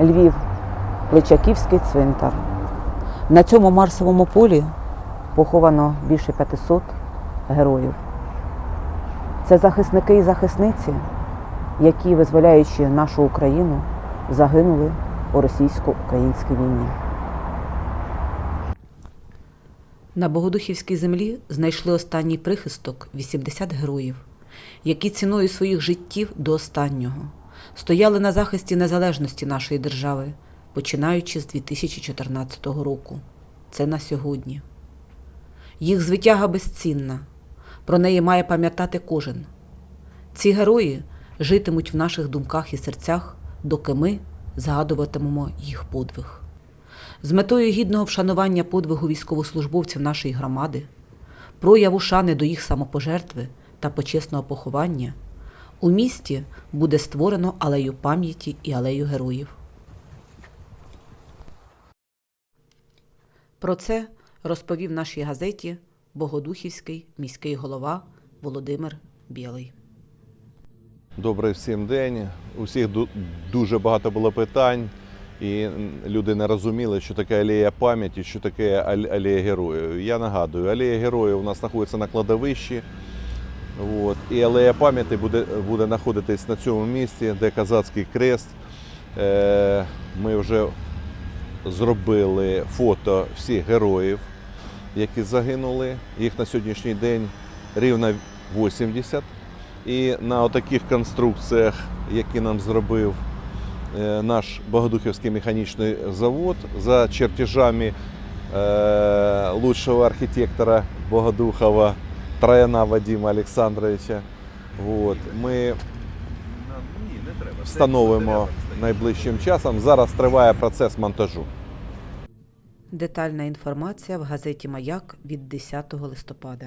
Львів, Личаківський цвинтар. На цьому Марсовому полі поховано більше 500 героїв. Це захисники і захисниці, які, визволяючи нашу Україну, загинули у російсько-українській війні. На Богодухівській землі знайшли останній прихисток 80 героїв, які ціною своїх життів до останнього стояли на захисті незалежності нашої держави, починаючи з 2014 року. Це на сьогодні. Їх звитяга безцінна. Про неї має пам'ятати кожен. Ці герої житимуть в наших думках і серцях, доки ми згадуватимемо їх подвиг. З метою гідного вшанування подвигу військовослужбовців нашої громади, прояву шани до їх самопожертви та почесного поховання у місті буде створено алею пам'яті і алею героїв. Про це розповів нашій газеті Богодухівський міський голова Володимир Білий. Добрий всім день. У всіх ду- дуже багато було питань, і люди не розуміли, що таке алея пам'яті, що таке ал- алея героїв. Я нагадую, алея героїв у нас знаходиться на кладовищі. От, і алея пам'яті буде, буде знаходитись на цьому місці, де Казацький крест. Е, ми вже зробили фото всіх героїв, які загинули. Їх на сьогоднішній день рівно 80. І на таких конструкціях, які нам зробив е, наш Богодухівський механічний завод, за чертежами е, лучшого архітектора Богодухова Трояна Вадима Олександровича. От, ми встановимо найближчим часом. Зараз триває процес монтажу. Детальна інформація в газеті Маяк від 10 листопада.